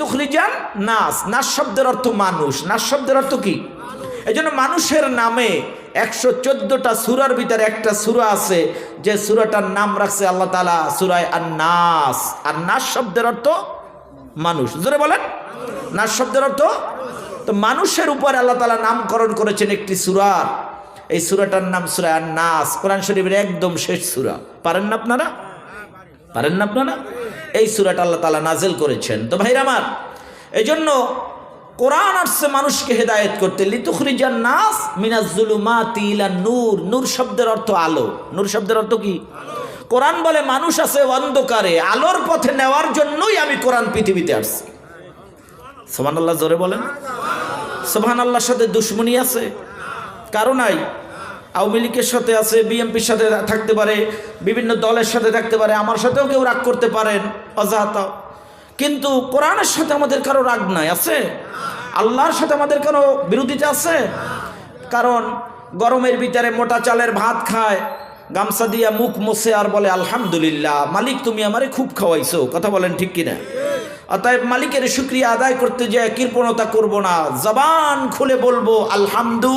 তুখরিজান নাস। নাস শব্দের অর্থ মানুষ। নাস শব্দের অর্থ কি? এই মানুষের নামে একশো চোদ্দটা সুরার ভিতরে একটা সুরা আছে, যে সুরাটার নাম রাখছে আল্লাহ তালা সুরায় আর নাস আর নাস শব্দের অর্থ মানুষ। জোরে বলেন। নাস শব্দের অর্থ? তো মানুষের উপর আল্লাহ তালা নামকরণ করেছেন একটি সুরার এই সুরাটার নাম সুরায় আর নাস কোরআন শরীফের একদম শেষ সুরা। পারেন না আপনারা? পারেন না আপনারা? এই সুরাটা আল্লাহ তালা নাজেল করেছেন। তো ভাইরা আমার এই জন্য কোরআন আসছে মানুষকে হেদায়েত করতে। লিতুখরিজান নাস মিনাজুলুমাতি ইলা নূর। নূর শব্দের অর্থ আলো। নূর শব্দের অর্থ কি? কোরআন বলে মানুষ আছে অন্ধকারে। আলোর পথে নেওয়ার জন্যই আমি কোরআন পৃথিবীতে আসছি। সোহান আল্লাহ জোরে বলেন। সোহান আল্লাহর সাথে দুশ্মনী আছে? কারও নাই? আওয়ামী লীগের সাথে আছে, বিএনপির সাথে থাকতে পারে, বিভিন্ন দলের সাথে থাকতে পারে, আমার সাথেও কেউ রাগ করতে পারেন অজাহাত কিন্তু কোরআনের সাথে আমাদের কারও রাগ নাই, আছে? আল্লাহর সাথে আমাদের কারও বিরোধিতা আছে? কারণ গরমের ভিতরে মোটা চালের ভাত খায়, গামছা দিয়া মুখ মোছে আর বলে, আলহামদুলিল্লাহ, মালিক তুমি আমারে খুব খাওয়াইছো। কথা বলেন ঠিক কিনা? অতএব মালিকের শুক্রিয়া আদায় করতে যে কৃপণতা করব না, জবান খুলে বলব, আলহামদু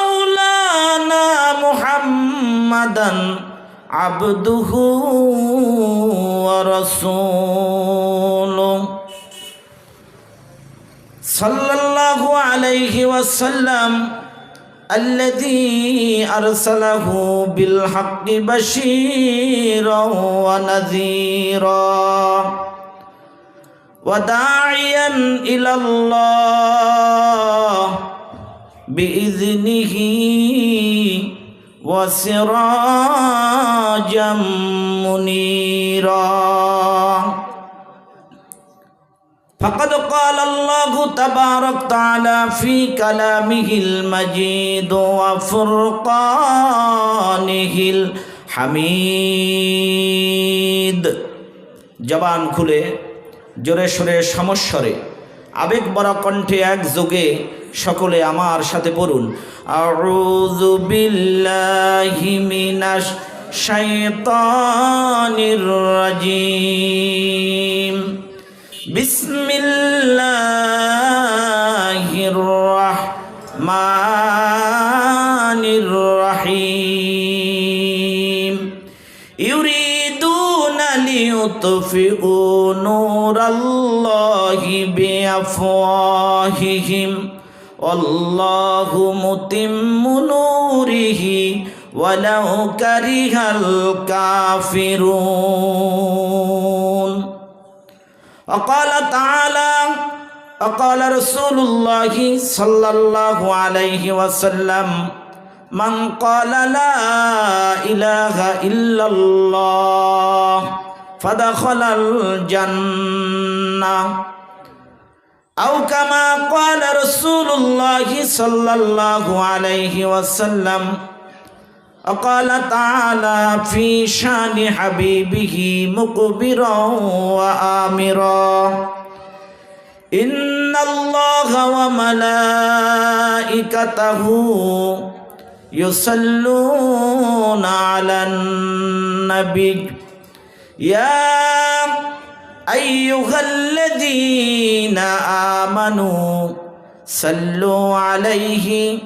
محمدا عبده ورسوله. صلى الله عليه وسلم الذي أرسله بالحق بشيرا ونذيرا وداعيا إلى الله بإذنه وسراجا منيرا فقد قال الله تبارك تعالى في كلامه المجيد وفرقانه الحميد জবান খুলে জোরে সোরে সমস্বরে আবেগ বড় কণ্ঠে এক যোগে সকলে আমার সাথে পড়ুন। আউযু বিল্লাহি মিনাশ শাইতানির রাজিম। বিসমিল্লাহির রাহমানির রহিম। ليطفئوا نور الله بأفواههم والله متم نوره ولو كره الكافرون وقال تعالى وقال رسول الله صلى الله عليه وسلم من قال لا إله إلا الله فدخل الجنة أو كما قال رسول الله صلى الله عليه وسلم وقال تعالى في شان حبيبه مقبرا وآمرا إن الله وملائكته يصلون على النبي يا أيها الذين آمنوا صلوا عليه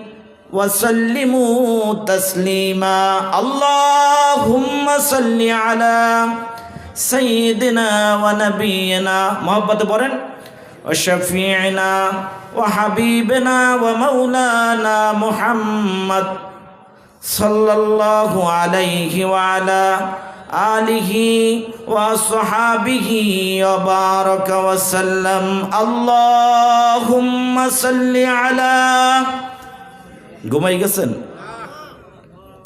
وسلموا تسليما. اللهم صل على سيدنا ونبينا محبت بورن وشفيعنا وحبيبنا ومولانا محمد صلى الله عليه وعلى আলিহি ওয়াসহাবিহি ওয়া আল্লাহুম্মা সাল্লি আলা ঘুমাই গেছেন?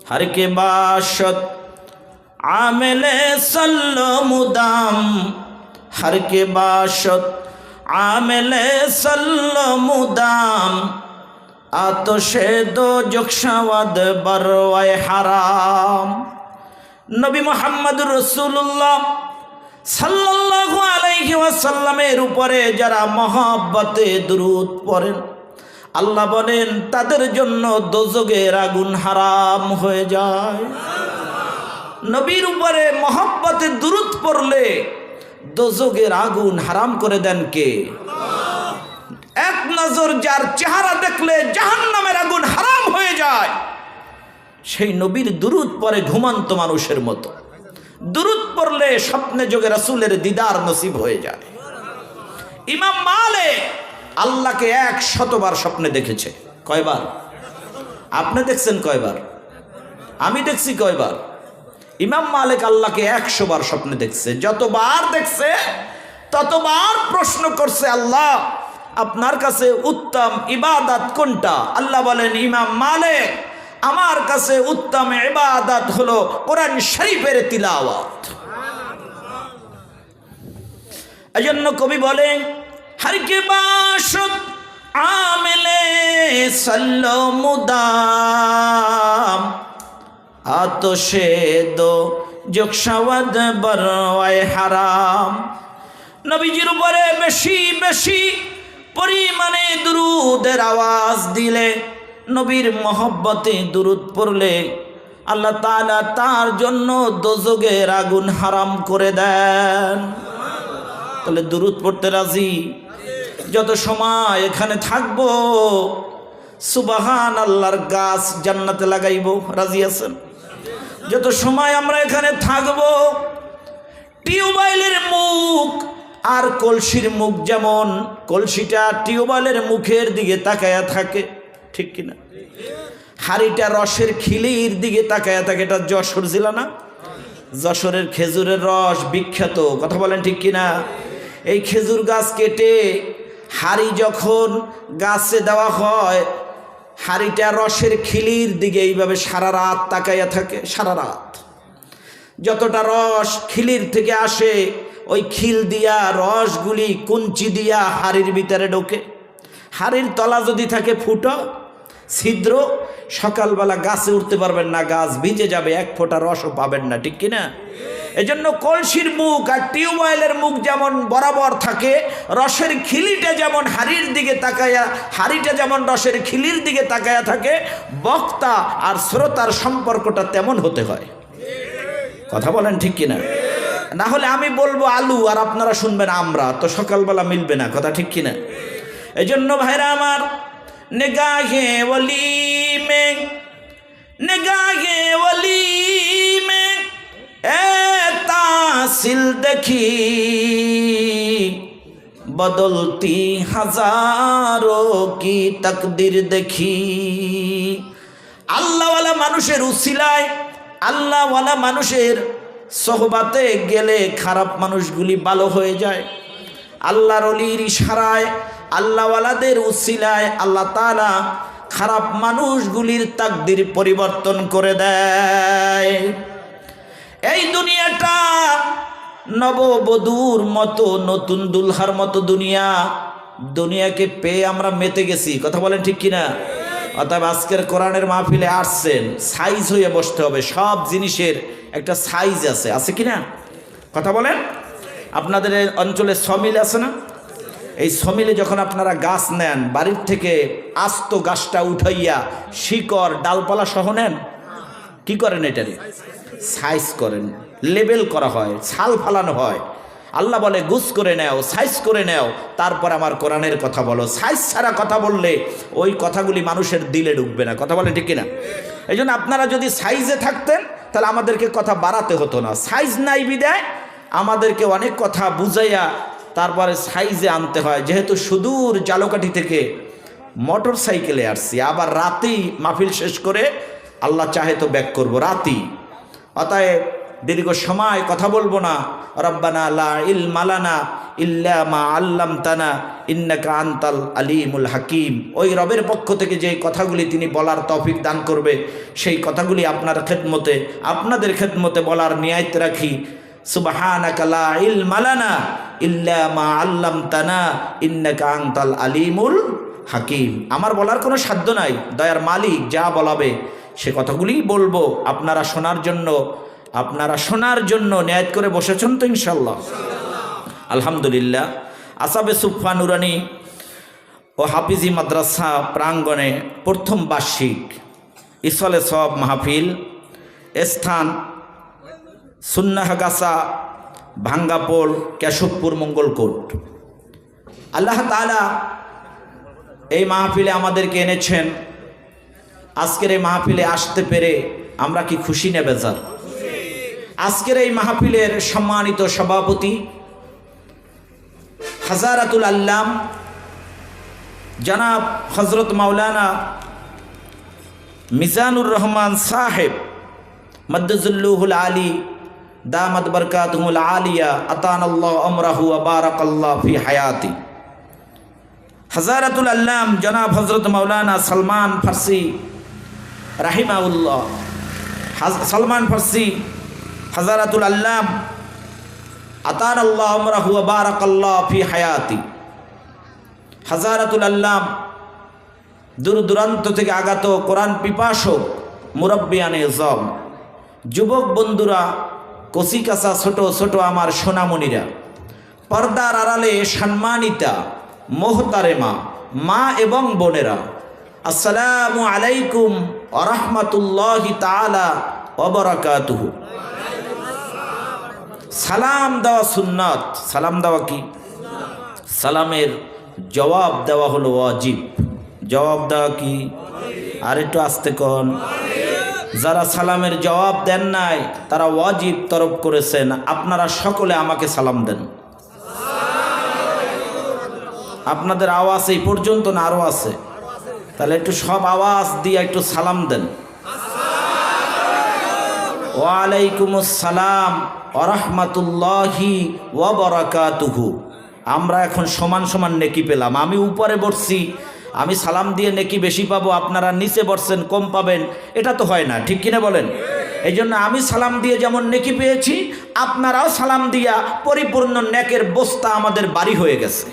হারকে বাসত। আমেলে সল্লো মুদাম। হারকে বাসত। আমেলে সল্লো মুদাম। আত সে দো যক্ষাওয়াদ বরওয়ায় হারাম। নবী মোহাম্মদুর রসুল্লাহ সাল্লাল্লাহু আলাইহি ওয়াসাল্লামের উপরে যারা মহাব্বতে দুরুদ পড়েন, আল্লাহ বলেন, তাদের জন্য দোজগের আগুন হারাম হয়ে যায়। নবীর উপরে মহাব্বতে দুরুদ পড়লে দোজগের আগুন হারাম করে দেন কে? এক নজর যার চেহারা দেখলে জাহান্নামের আগুন হারাম হয়ে যায়। সেই নবীর দুরুদ পরে ঘুমান্ত মানুষের মতো। দুরুদ পড়লে স্বপ্নে যোগে রাসুলের দিদার নসিব হয়ে যায়। ইমাম মালে আল্লাহকে এক শতবার স্বপ্নে দেখেছে। কয়বার? আপনি দেখছেন কয়বার? আমি দেখছি কয়বার? ইমাম মালিক আল্লাহকে একশো বার স্বপ্নে দেখছে। যতবার দেখছে, ততবার প্রশ্ন করছে, আল্লাহ, আপনার কাছে উত্তম ইবাদত কোনটা? আল্লাহ বলেন, ইমাম মালিক আমার কাছে উত্তম ইবাদত হলো কোরআন শরীফের তিলাওয়াত। এজন্য কবি বলেন হরকে বাসত আমেলে সল্লো মুদাম, আতশে দো জোকসাওয়াদ বরওয়ায় হারাম। নবীজির উপরে বেশি বেশি পরিমাণে দুরুদের আওয়াজ দিলে নবীর মহব্বতে দুরুদ পড়লে আল্লাহ তালা তার জন্য দোজগের আগুন হারাম করে দেন। তাহলে দুরুদ পড়তে রাজি? যত সময় এখানে থাকব সুবাহান আল্লাহর গাছ জান্নাতে লাগাইব, রাজি আছেন? যত সময় আমরা এখানে থাকব, টিউবওয়েলের মুখ আর কলসির মুখ যেমন কলসিটা টিউবওয়েলের মুখের দিকে তাকায়া থাকে ঠিক কিনা? হাড়িটা রসের খিলির দিকে তাকায়া থাকে, এটা যশোর জেলা না? যশোরের খেজুরের রস বিখ্যাত, কথা বলেন ঠিক কিনা? এই খেজুর গাছ কেটে হাড়ি যখন গাছে দেওয়া হয়, হাড়িটা রসের খিলির দিকে এইভাবে সারা রাত তাকাইয়া থাকে, সারা রাত। যতটা রস খিলির থেকে আসে, ওই খিল দিয়া রসগুলি কুঞ্চি দিয়া হাড়ির ভিতরে ঢোকে। হাড়ির তলা যদি থাকে ফুটো, ছিদ্র, সকালবেলা গাছে উঠতে পারবেন না, গাছ ভিজে যাবে, এক ফোঁটা রসও পাবেন না, ঠিক কিনা? এজন্য কলসির মুখ আর টিউবওয়েলের মুখ যেমন বরাবর থাকে, রসের খিলিটা যেমন হাড়ির দিকে তাকায়া, হাড়িটা যেমন রসের খিলির দিকে তাকায়া থাকে, বক্তা আর শ্রোতার সম্পর্কটা তেমন হতে হয়। কথা বলেন ঠিক কিনা? না হলে আমি বলব আলু আর আপনারা শুনবেন আমরা, তো সকালবেলা মিলবে না, কথা ঠিক কিনা? এই জন্য ভাইরা আমার, নেগাহে ওলি মে নেগাহে ওলি মে এ তাসিল দেখি, বদলতি হাজারো কি তকদির দেখি। আল্লাহওয়ালা মানুষের উসিলায়, আল্লাহওয়ালা মানুষের সহবাতে গেলে খারাপ মানুষগুলি ভালো হয়ে যায়। আল্লাহর অলির ইশারায় আল্লাহওয়ালাদের উসিলায় আল্লাহ তালা খারাপ মানুষগুলির তাকদির পরিবর্তন করে দেয়। এই দুনিয়াটা নববধূর মতো, নতুন দুলহার মতো দুনিয়া। দুনিয়াকে পেয়ে আমরা মেতে গেছি, কথা বলেন ঠিক কিনা? অতএব আজকের কোরআনের মাহফিলে আসছেন, সাইজ হয়ে বসতে হবে, সব জিনিসের একটা সাইজ আছে আছে কি না কথা বলেন? আপনাদের অঞ্চলে সমিল আছে না? এই সমিলে যখন আপনারা গাছ নেন, বাড়ির থেকে আস্ত গাছটা উঠাইয়া শিকড়, ডালপালা সহ নেন, কি করেন এটারে সাইজ করেন লেবেল করা হয়, ছাল ফালানো হয়। আল্লাহ বলে গুস করে নেও সাইজ করে নেও। তারপর আমার কোরআনের কথা বলো। সাইজ ছাড়া কথা বললে ওই কথাগুলি মানুষের দিলে ঢুকবে না। কথা বলে ঠিক কিনা? এই জন্য আপনারা যদি সাইজে থাকতেন, তাহলে আমাদেরকে কথা বাড়াতে হতো না। সাইজ নাই বিদায়, আমাদেরকে অনেক কথা বুঝাইয়া তারপরে সাইজে আনতে হয়। যেহেতু সুদূর জালকাঠি থেকে মোটর সাইকেলে আসছি, আবার রাতেই মাহফিল শেষ করে আল্লাহ চাহে তো ব্যাক করব, রাতেই। অতএব দীর্ঘ সময় কথা বলব না। রব্বানা লা ইল মালানা ইল্লা মা আল্লাম তানা ইন্নাকা আন্তাল আলিমুল হাকিম। ওই রবের পক্ষ থেকে যে কথাগুলি তিনি বলার তৌফিক দান করবে, সেই কথাগুলি আপনার খেদমতে, আপনাদের খেদমতে বলার নিয়ায়ত রাখি। সুবহানাকা লা ইল মালানা ইল্লা মা আল্লাম তানা ইন্নাকা আন্তাল আলিমুল হাকিম। আমার বলার কোনো সাধ্য নাই। দয়ার মালিক যা বলাবে সে কথাগুলি বলব। আপনারা শোনার জন্য, আপনারা শোনার জন্য ন্যায় করে বসেছেন তো ইনশাল্লাহ আলহামদুলিল্লাহ। আসাবে সুফা নুরানি ও হাফিজি মাদ্রাসা প্রাঙ্গণে প্রথম বার্ষিক। ইসলে সব মাহফিল স্থান সুন্নাহগাছা ভাঙ্গাপোল কেশবপুর মঙ্গলকোট। আল্লাহ তালা এই মাহফিলে আমাদেরকে এনেছেন। আজকের এই মাহফিলে আসতে পেরে আমরা কি খুশি নেবে স্যার আজকের এই মাহফিলের সম্মানিত সভাপতি হাজারাতুল আল্লাম জনাব হজরত মাওলানা মিজানুর রহমান সাহেব মদ্দুল্লুহুল আলী দামদ বরকাতুল আলিয়া আতান আল্লাহ আমরাহু আবারক ফি হায়াতি। হাজারাতুল আল্লাম জনাব হজরত মাওলানা সলমান ফার্সি রাহিমাউল্লাহ সলমান ফার্সি, হাজারাতুল আল্লাম আতার আল্লাহ আমরাহু বারাক ফি হায়াতি। হাজারাতুল আল্লাম দূর দূরান্ত থেকে আগত কোরআন পিপাসক মুরব্বিয়ানে জম যুবক বন্ধুরা কচিকাচা ছোট ছোট আমার সোনামণিরা। পর্দার আড়ালে সম্মানিতা মোহতারেমা মা এবং বোনেরা। আসসালামু আলাইকুম আরহামতুল্লাহি তালা অবরাকাতুহু সালাম দেওয়া সুন্নাত। সালাম দেওয়া কি? সালামের জবাব দেওয়া হলো অজিব জবাব দেওয়া কি? আর একটু আসতে কন। যারা সালামের জবাব দেন নাই, তারা ওয়াজিব তরফ করেছেন। আপনারা সকলে আমাকে সালাম দেন। আপনাদের আওয়াজ এই পর্যন্ত না আরও আছে? তাহলে একটু সব আওয়াজ দিয়ে একটু সালাম দেন। ওয়ালাইকুম আসসালাম আরহামতুল্লাহি ওয়াবারাকাতুহু। আমরা এখন সমান সমান নেকি পেলাম। আমি উপরে বসছি আমি সালাম দিয়ে নেকি বেশি পাবো, আপনারা নিচে বসছেন, কম পাবেন। এটা তো হয় না, ঠিক কিনা বলেন? এই জন্য আমি সালাম দিয়ে যেমন নেকি পেয়েছি, আপনারাও সালাম দিয়া পরিপূর্ণ নেকের বস্তা আমাদের বাড়ি হয়ে গেছে।